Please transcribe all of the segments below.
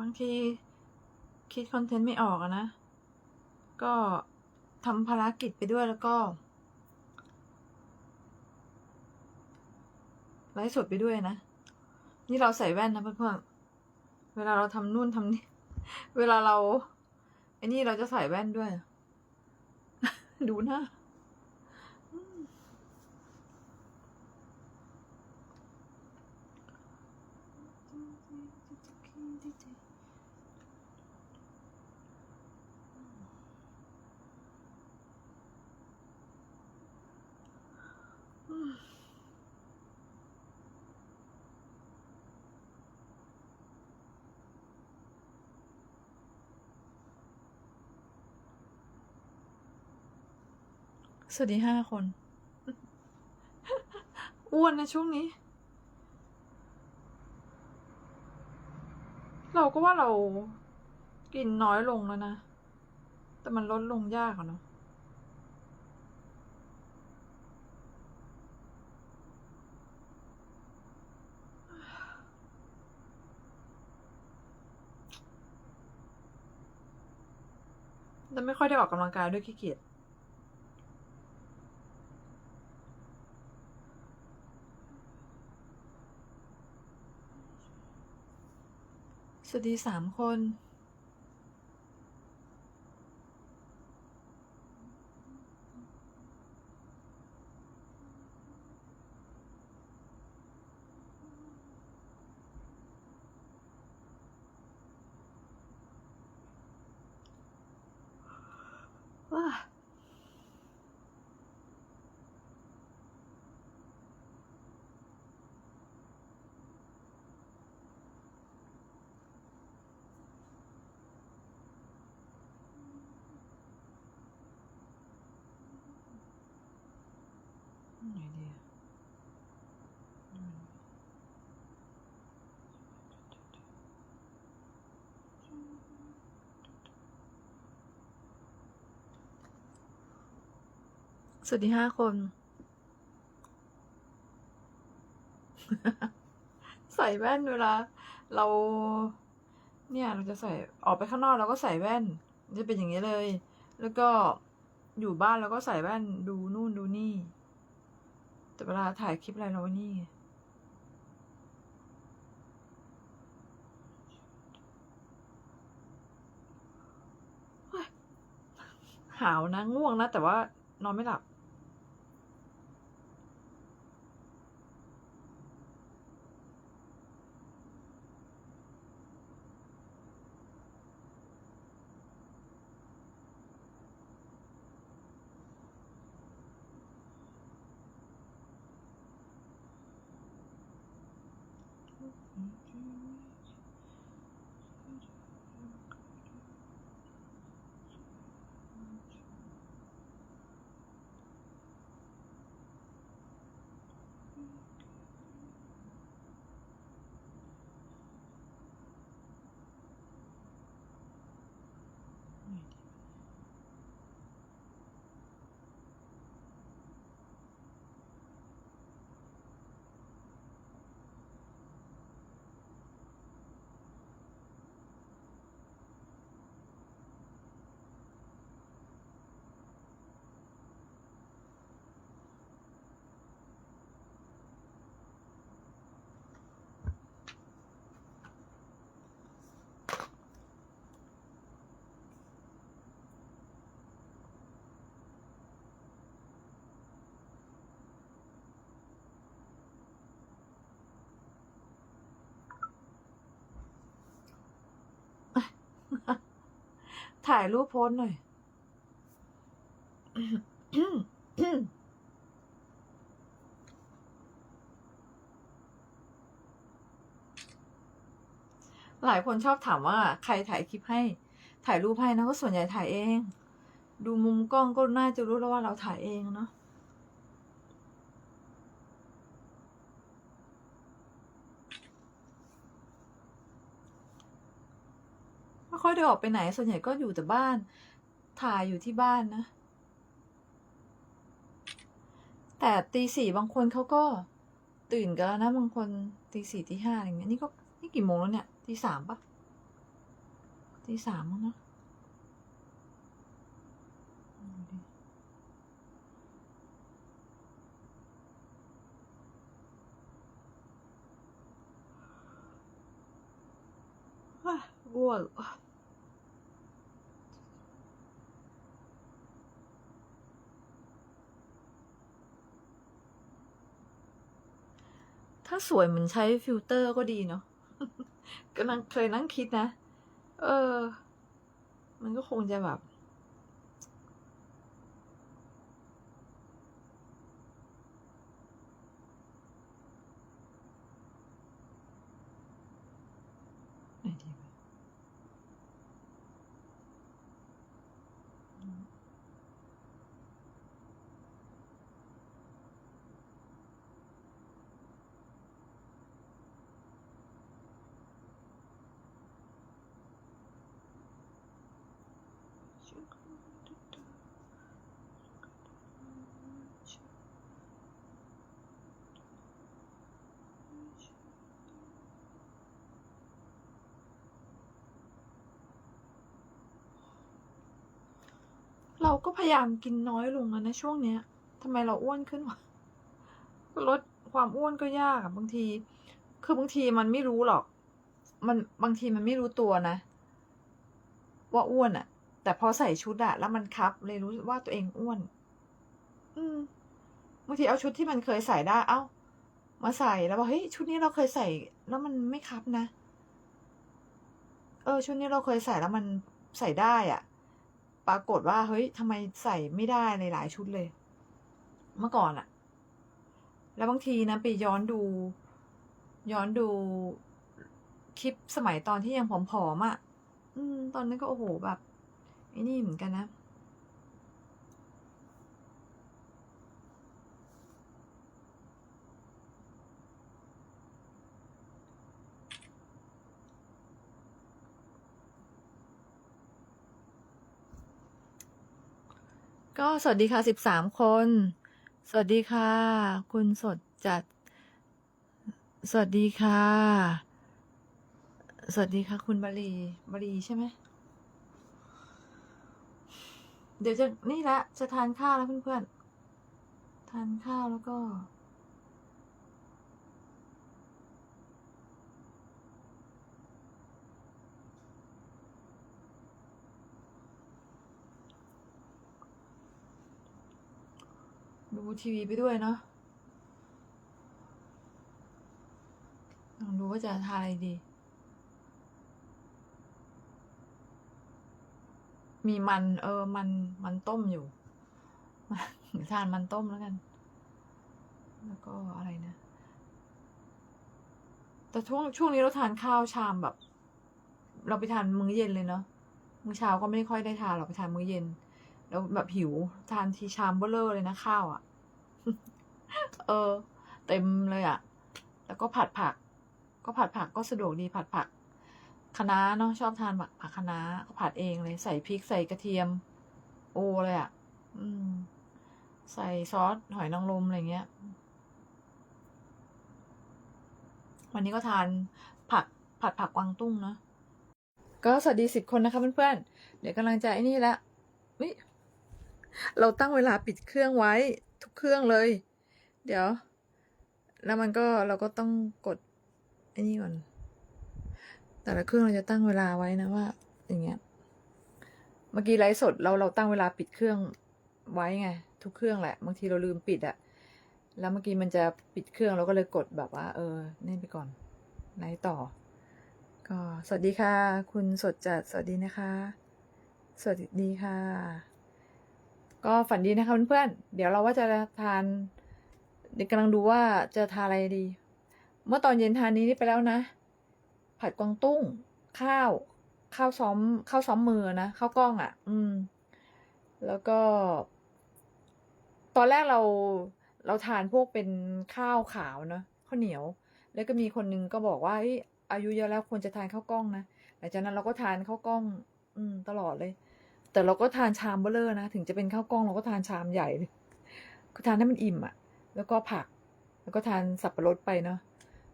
บางทีคิดคอนเทนต์ไม่ออกนะ ก็ทำภารกิจไปด้วยแล้วก็ไลฟ์สดไปด้วยนะ นี่เราใส่แว่นนะเพื่อนๆ เวลาเราทำนู่นทำนี่ เวลาเราไอ้นี่เราจะใส่แว่นด้วย ดูหน้า สวัสดีห้าคน อ้วนนะช่วงนี้ เราก็ว่าเรากินน้อยลงแล้วนะ แต่มันลดลงยากอะเนาะแต่ไม่ค่อยได้ออกกำลังกายด้วยขี้เกียจ สวัสดีสามคน ไหนดีสวัสดีห้าคน ใส่แว่นเวลา เรา เนี่ย เราจะใส่ออกไปข้างนอกเราก็ใส่แว่น จะเป็นอย่างนี้เลย แล้วก็อยู่บ้านเราก็ใส่แว่นดูนู่นดูนี่ แต่เวลาถ่ายคลิปอะไรเราไว้นี่หาวนะง่วงนะ แต่ว่านอนไม่หลับ Okay. ถ่ายรูปโพสหน่อย หลายคนชอบถามว่าใครถ่ายคลิปให้ ถ่ายรูปให้นะก็ส่วนใหญ่ถ่ายเอง ดูมุมกล้องก็น่าจะรู้แล้วว่าเราถ่ายเองเนาะ ค่อยได้ออกไปไหน ส่วนใหญ่ก็อยู่แต่บ้าน ถ่ายอยู่ที่บ้านนะ แต่ตีสี่บางคนเขาก็ตื่นกันแล้วนะบางคนตีสี่ตีห้าอะไรเงี้ยนี่ก็นี่กี่โมงแล้วเนี่ยตีสามปะตีสามมั้งนอะดูดิอะง่วง ถ้าสวยเหมือนใช้ฟิลเตอร์ก็ดีเนาะก็นั่งเคยนั่งคิดนะ เออ มันก็คงจะแบบ เราก็พยายามกินน้อยลงแล้วนะช่วงเนี้ยทำไมเราอ้วนขึ้นวะลดความอ้วนก็ยากอะบางที คือบางทีมันไม่รู้หรอก มันบางทีมันไม่รู้ตัวนะ ว่าอ้วนอะแต่พอใส่ชุดอะแล้วมันคับ เลยรู้ว่าตัวเองอ้วน อืมบางทีเอาชุดที่มันเคยใส่ได้ เอ้า มาใส่แล้วบอกเฮ้ยชุดนี้เราเคยใส่ แล้วมันไม่คับนะ เออ ชุดนี้เราเคยใส่แล้วมันใส่ได้อะ ปรากฏว่า เฮ้ยทำไมใส่ไม่ได้ในหลายชุดเลย เมื่อก่อนอะแล้วบางทีนะไปย้อนดู ย้อนดูคลิปสมัยตอนที่ยังผอมๆอะอืม ตอนนั้นก็โอ้โหแบบไอ้นี่เหมือนกันนะ ก็สวัสดีค่ะสิบสามคน สวัสดีค่ะ คุณสดจัด สวัสดีค่ะ สวัสดีค่ะ คุณบารีบารีใช่ไหมเดี๋ยวจะนี่ละจะทานข้าวแล้วเพื่อนๆทานข้าวแล้วก็ ดูทีวีไปด้วยเนาะลองดูว่าจะทานอะไรดี มีมันเออมันมันต้มอยู่ทานมันต้มแล้วกัน แล้วก็อะไรนะ แต่ช่วงช่วงนี้เราทานข้าวชามแบบ เราไปทานมื้อเย็นเลยเนาะมื้อเช้าก็ไม่ค่อยได้ทานเราไปทานมื้อเย็น แล้วแบบหิวทานทีชามเบลเลอร์เลยนะข้าวอะ่ะ เออ เต็มเลยอะ่ะ แล้วก็ผัดผัก ก็ผัดผักก็สะดวกดีผัดผักคะน้าเนาะชอบทานผักผักคะน้าก็ผัดเองเลยใส่พริกใส่กระเทียม โอเลยอะ่ะ อืม ใส่ซอสหอยนางรมอะไรเงี้ย วันนี้ก็ทานผักผัดผักกวางตุ้งเนาะก็สวัสดีสิบคนนะคะเพื่อนๆ เดี๋ยวกำลังจะไอ้นี่ละวิ เราตั้งเวลาปิดเครื่องไว้ทุกเครื่องเลย เดี๋ยว แล้วมันก็เราก็ต้องกดไอ้นี่ก่อน แต่ละเครื่องเราจะตั้งเวลาไว้นะว่า อย่างเงี้ย เมื่อกี้ไลฟ์สดเราเราตั้งเวลาปิดเครื่องไว้ไงทุกเครื่องแหละ บางทีเราลืมปิดอะแล้วเมื่อกี้มันจะปิดเครื่องเราก็เลยกดแบบว่า เออนี่ไปก่อนไลฟ์ต่อ ก็สวัสดีค่ะ คุณสดจัดสวัสดีนะคะ สวัสดีค่ะ ก็ฝันดีนะคะเพื่อนๆ เดี๋ยวเราว่าจะทาน เดี๋ยวกำลังดูว่าจะทานอะไรดี เมื่อตอนเย็นทานนี้นี่ไปแล้วนะ ผัดกวางตุ้ง ข้าว ข้าวซ้อม ข้าวซ้อมมือนะ ข้าวกล้องอะ่ะ อืม แล้วก็ ตอนแรกเราเราทานพวกเป็นข้าวขาวเนอะข้าวเหนียว แล้วก็มีคนนึงก็บอกว่าเอ้ยอายุเยอะแล้วควรจะทานข้าวกล้องนะหลังจากนั้นเราก็ทานข้าวกล้อง อืม ตลอดเลย แต่เราก็ทานชามเบลเลอร์นะ ถึงจะเป็นข้าวกล้องเราก็ทานชามใหญ่ก็ทานให้มันอิ่มอะ่ะ แล้วก็ผัก แล้วก็ทานสับปะรดไปเนาะ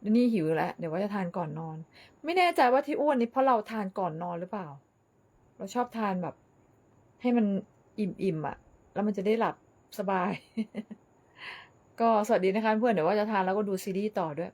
เดี๋ยวนี่หิวแล้วเดี๋ยวว่าจะทานก่อนนอน ไม่แน่ใจว่าที่อ้วนนี่เพราะเราทานก่อนนอนหรือเปล่า เราชอบทานแบบ ให้มันอิ่มๆอะ่ะ แล้วมันจะได้หลับสบาย ก็สวัสดีนะคะเพื่อนเดี๋ยวว่าจะทานแล้วก็ดูซีรีส์ต่อด้วย